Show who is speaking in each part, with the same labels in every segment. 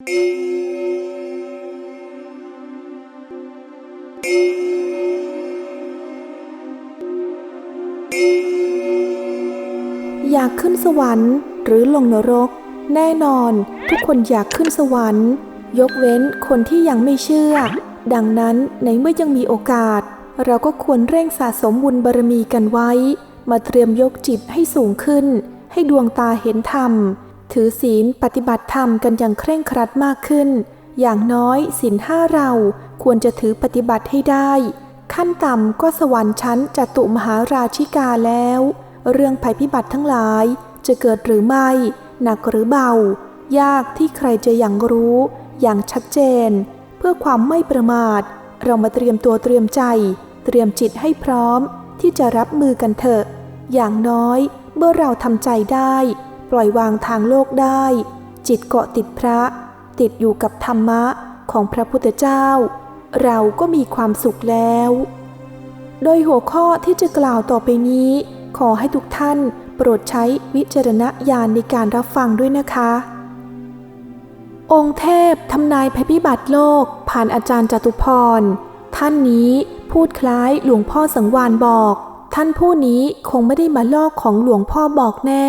Speaker 1: อยากขึ้นสวรรค์หรือลงนรก แน่นอนทุกคนอยากขึ้นสวรรค์ ยกเว้นคนที่ยังไม่เชื่อ ดังนั้นในเมื่อยังมีโอกาส เราก็ควรเร่งสะสมบุญบารมีกันไว้ มาเตรียมยกจิตให้สูงขึ้น ให้ดวงตาเห็นธรรม ถือศีลปฏิบัติธรรมกันอย่างเคร่งครัดมากขึ้น อย่างน้อยศีลห้าเราควรจะถือปฏิบัติให้ได้ ขั้นต่ำก็สวรรค์ชั้นจตุมหาราชิกาแล้ว เรื่องภัยพิบัติทั้งหลายจะเกิดหรือไม่ หนักหรือเบา ยากที่ใครจะอย่างรู้ อย่างชัดเจน เพื่อความไม่ประมาท เรามาเตรียมตัวเตรียมใจ เตรียมจิตให้พร้อมที่จะรับมือกันเถอะ อย่างน้อยเมื่อเราทำใจได้ ปล่อยวางทางโลกได้ จิตเกาะติดพระ ติดอยู่กับธรรมะของพระพุทธเจ้า เราก็มีความสุขแล้ว โดยหัวข้อที่จะกล่าวต่อไปนี้ ขอให้ทุกท่านโปรดใช้วิจารณญาณในการรับฟังด้วยนะคะ องค์เทพทำนายภัยพิบัติโลกผ่านอาจารย์จตุพร ท่านนี้พูดคล้ายหลวงพ่อสังวานบอก ท่านผู้นี้คงไม่ได้มาลอกของหลวงพ่อบอกแน่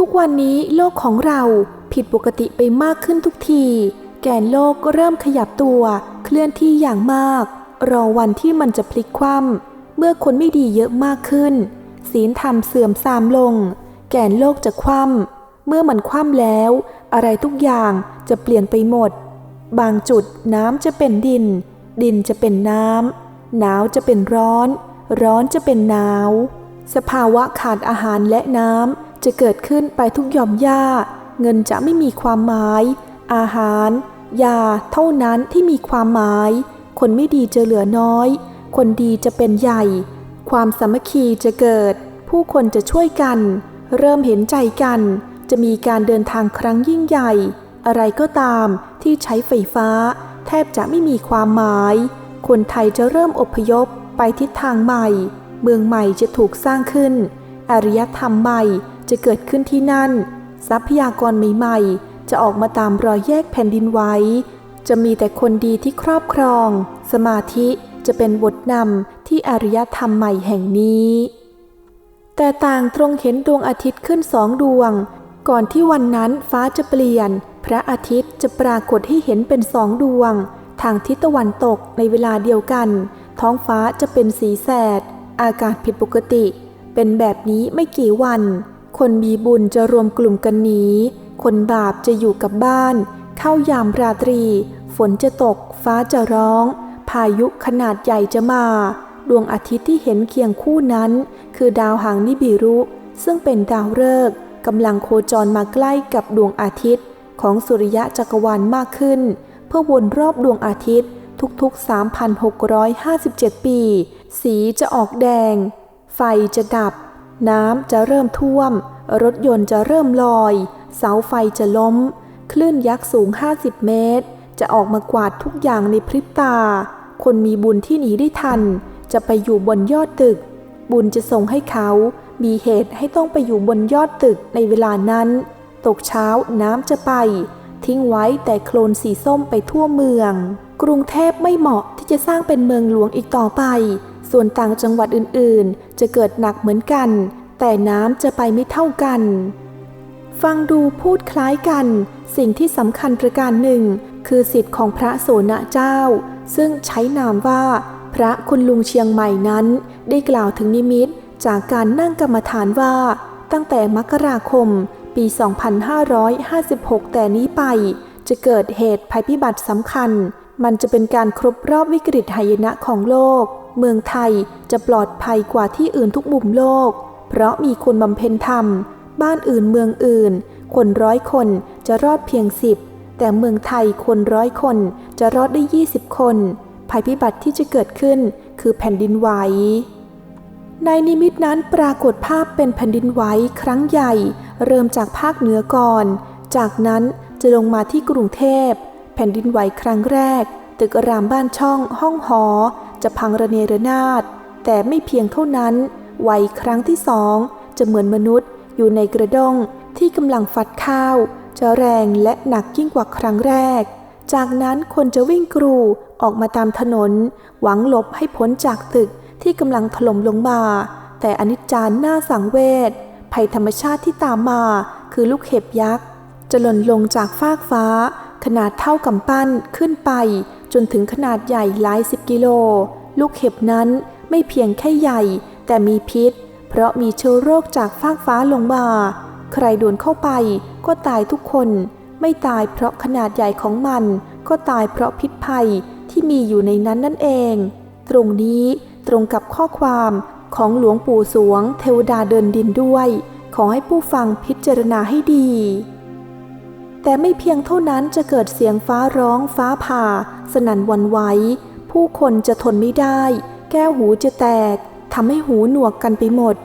Speaker 1: ทุกวันนี้โลกของเราผิดปกติไปมากขึ้นทุกที แกนโลกก็เริ่มขยับตัว เคลื่อนที่อย่างมาก รอวันที่มันจะพลิกคว่ำเมื่อคนไม่ดีเยอะมากขึ้น ศีลธรรมเสื่อมทรามลง แกนโลกจะคว่ำเมื่อมันคว่ำแล้ว อะไรทุกอย่างจะเปลี่ยนไปหมด บางจุดน้ำจะเป็นดิน ดินจะเป็นน้ำหนาวจะเป็นร้อน ร้อนจะเป็นหนาว สภาวะขาดอาหารและน้ำ จะเกิดขึ้นไปทุกหย่อมหญ้า เงินจะไม่มีความหมาย อาหาร ยา เท่านั้นที่มีความหมาย คนไม่ดีจะเหลือน้อย คนดีจะเป็นใหญ่ ความสามัคคีจะเกิด ผู้คนจะช่วยกัน เริ่มเห็นใจกัน จะมีการเดินทางครั้งยิ่งใหญ่ อะไรก็ตามที่ใช้ไฟฟ้า แทบจะไม่มีความหมาย คนไทยจะเริ่มอพยพไปทิศทางใหม่ เมืองใหม่จะถูกสร้างขึ้นอารยธรรมใหม่ จะเกิดขึ้นที่นั่น ทรัพยากรใหม่ๆ จะออกมาตามรอยแยกแผ่นดินไว้ จะมีแต่คนดีที่ครอบครอง สมาธิจะเป็นบทนำที่อารยธรรมใหม่แห่งนี้ แต่ต่างตรงเห็นดวงอาทิตย์ขึ้นสองดวง ก่อนที่วันนั้นฟ้าจะเปลี่ยน พระอาทิตย์จะปรากฏให้เห็นเป็นสองดวง ทางทิศตะวันตกในเวลาเดียวกัน ท้องฟ้าจะเป็นสีแสด อากาศผิดปกติ เป็นแบบนี้ไม่กี่วัน คนมีบุญจะรวมกลุ่มกันหนีคนบาปจะอยู่กับบ้าน เข้ายามราตรี ฝนจะตก ฟ้าจะร้อง พายุขนาดใหญ่จะมา ดวงอาทิตย์ที่เห็นเคียงคู่นั้น คือดาวหางนิบิรุ ซึ่งเป็นดาวฤกษ์กำลังโคจรมาใกล้กับดวงอาทิตย์ ของสุริยะจักรวาลมากขึ้น เพื่อวนรอบดวงอาทิตย์ ทุกๆ 3,657 ปี สีจะออกแดง ไฟจะดับ น้ำจะเริ่มท่วม รถยนต์จะเริ่มลอย เสาไฟจะล้ม คลื่นยักษ์สูง 50 เมตร จะออกมากวาดทุกอย่างในพริบตา คนมีบุญที่หนีได้ทัน จะไปอยู่บนยอดตึก บุญจะส่งให้เขา มีเหตุให้ต้องไปอยู่บนยอดตึกในเวลานั้น ตกเช้าน้ำจะไป ทิ้งไว้แต่โคลนสีส้มไปทั่วเมือง กรุงเทพไม่เหมาะที่จะสร้างเป็นเมืองหลวงอีกต่อไป ส่วนต่างจังหวัดอื่นๆ จะเกิดหนักเหมือนกัน แต่น้ำจะไปไม่เท่ากัน ฟังดูพูดคล้ายกัน สิ่งที่สำคัญประการหนึ่ง คือสิทธิ์ของพระโสนเจ้า ซึ่งใช้นามว่า พระคุณลุงเชียงใหม่นั้น ได้กล่าวถึงนิมิตจากการนั่งกรรมฐานว่า ตั้งแต่มกราคม ปี 2556 แต่นี้ไป จะเกิดเหตุภัยพิบัติสำคัญ มันจะเป็นการครบรอบวิกฤตหายนะของโลก เมืองไทยจะปลอดภัยกว่าที่อื่นทุกมุมโลก เพราะมีคนบำเพ็ญธรรม บ้านอื่นเมืองอื่น คนร้อยคนจะรอดเพียงสิบแต่เมืองไทยคนร้อยคนจะรอดได้ 20 คน ภัยพิบัติที่จะเกิดขึ้นคือแผ่นดินไหว ในนิมิตนั้นปรากฏภาพเป็นแผ่นดินไหวครั้งใหญ่ เริ่มจากภาคเหนือก่อน จากนั้นจะลงมาที่กรุงเทพ แผ่นดินไหวครั้งแรก ตึกรามบ้านช่องห้องหอ จะพังระเนระนาด แต่ไม่เพียงเท่านั้นไหวครั้งที่สองจะเหมือนมนุษย์อยู่ในกระด้งที่กำลังฟัดข้าว จะแรงและหนักยิ่งกว่าครั้งแรก จากนั้นคนจะวิ่งกรูออกมาตามถนน หวังหลบให้พ้นจากตึกที่กำลังถล่มลงมา แต่อนิจจารน่าสังเวชภัยธรรมชาติที่ตามมา คือลูกเห็บยักษ์จะหล่นลงจากฟากฟ้า ขนาดเท่ากำปั้นขึ้นไป จนถึงขนาดใหญ่หลายสิบกิโล ลูกเห็บนั้นไม่เพียงแค่ใหญ่ แต่มีพิษ เพราะมีเชื้อโรคจากฟากฟ้าลงมา ใครโดนเข้าไปก็ตายทุกคน ไม่ตายเพราะขนาดใหญ่ของมัน ก็ตายเพราะพิษภัยที่มีอยู่ในนั้นนั่นเอง ตรงนี้ตรงกับข้อความของหลวงปู่สวง เทวดาเดินดินด้วย ขอให้ผู้ฟังพิจารณาให้ดี แต่ไม่เพียงเท่านั้นจะเกิดเสียงฟ้าร้องฟ้าผ่า สนั่นวันไหวผู้คนจะทนไม่ได้ แก้วหูจะแตกทำให้หูหนวกกันไปหมด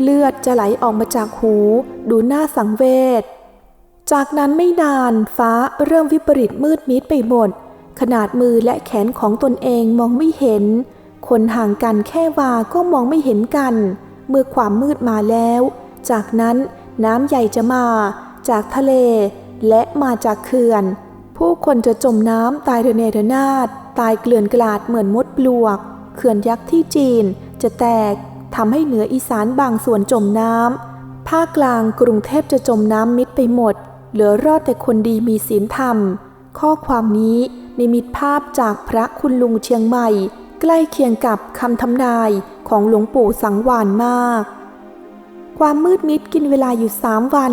Speaker 1: เลือดจะไหลออกมาจากหู ดูน่าสังเวชจากนั้นไม่นานฟ้าเริ่มวิปริตมืดมิดไปหมด ขนาดมือและแขนของตนเองมองไม่เห็น คนห่างกันแค่วาก็มองไม่เห็นกัน เมื่อความมืดมาแล้ว จากนั้นน้ำใหญ่จะมา จากทะเล และมาจากเขื่อน ผู้คนจะจมน้ำตายระเนระนาด ตายเกลื่อนกลาดเหมือนมดปลวก เขื่อนยักษ์ที่จีนจะแตกทำให้เหนืออีสานบางส่วนจมน้ำภาคกลางกรุงเทพจะจมน้ำมิดไปหมด เหลือรอดแต่คนดีมีศีลธรรม ข้อความนี้นิมิตภาพจากพระคุณลุงเชียงใหม่ ใกล้เคียงกับคำทำนายของหลวงปู่สังวานมาก ความมืดมิดกินเวลาอยู่สามวัน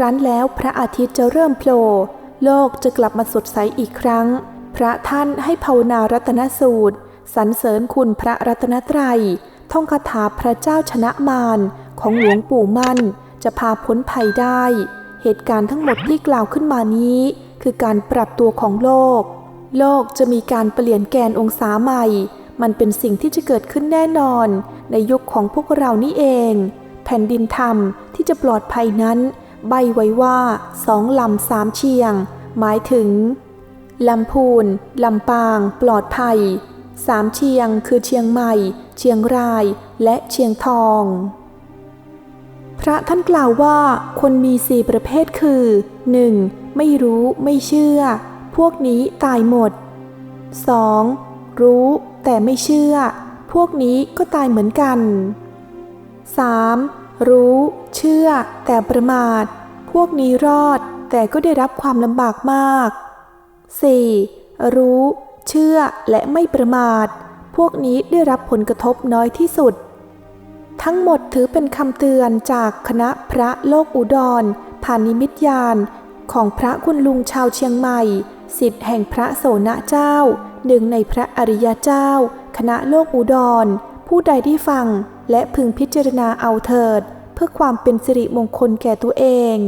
Speaker 1: รั้นแล้วพระอาทิตย์จะเริ่มโผล่โลกจะกลับมาสดใสอีกครั้ง พระท่านให้ภาวนารัตนสูตรสรรเสริญคุณพระรัตนตรัย ท่องคาถาพระเจ้าชนะมารของหลวงปู่มั่น จะพาพ้นภัยได้ เหตุการณ์ทั้งหมดที่กล่าวขึ้นมานี้ คือการปรับตัวของโลก โลกจะมีการเปลี่ยนแกนองศาใหม่ มันเป็นสิ่งที่จะเกิดขึ้นแน่นอน ในยุคของพวกเรานี่เอง แผ่นดินธรรมที่จะปลอดภัยนั้น ใบไว้ว่าสองลำสามเชียง หมายถึงลำพูนลำปาง ปลอดภัยสามเชียงคือเชียงใหม่ เชียงราย และเชียงทอง พระท่านกล่าวว่าคนมีสี่ประเภทคือ 1. ไม่รู้ไม่เชื่อ พวกนี้ตายหมด 2. รู้แต่ไม่เชื่อ พวกนี้ก็ตายเหมือนกัน 3. รู้ เชื่อ แต่ประมาท พวกนี้รอด แต่ก็ได้รับความลำบากมาก 4. รู้ เชื่อและไม่ประมาท พวกนี้ได้รับผลกระทบน้อยที่สุด ทั้งหมดถือเป็นคำเตือนจากคณะพระโลกอุดรผ่านนิมิตยานของพระคุณลุงชาวเชียงใหม่ สิทธิ์แห่งพระโสนเจ้า หนึ่งในพระอริยเจ้า คณะโลกอุดร ผู้ใดที่ฟัง และพึงพิจารณาเอาเถิด เพื่อความเป็นสิริมงคลแก่ตัวเอง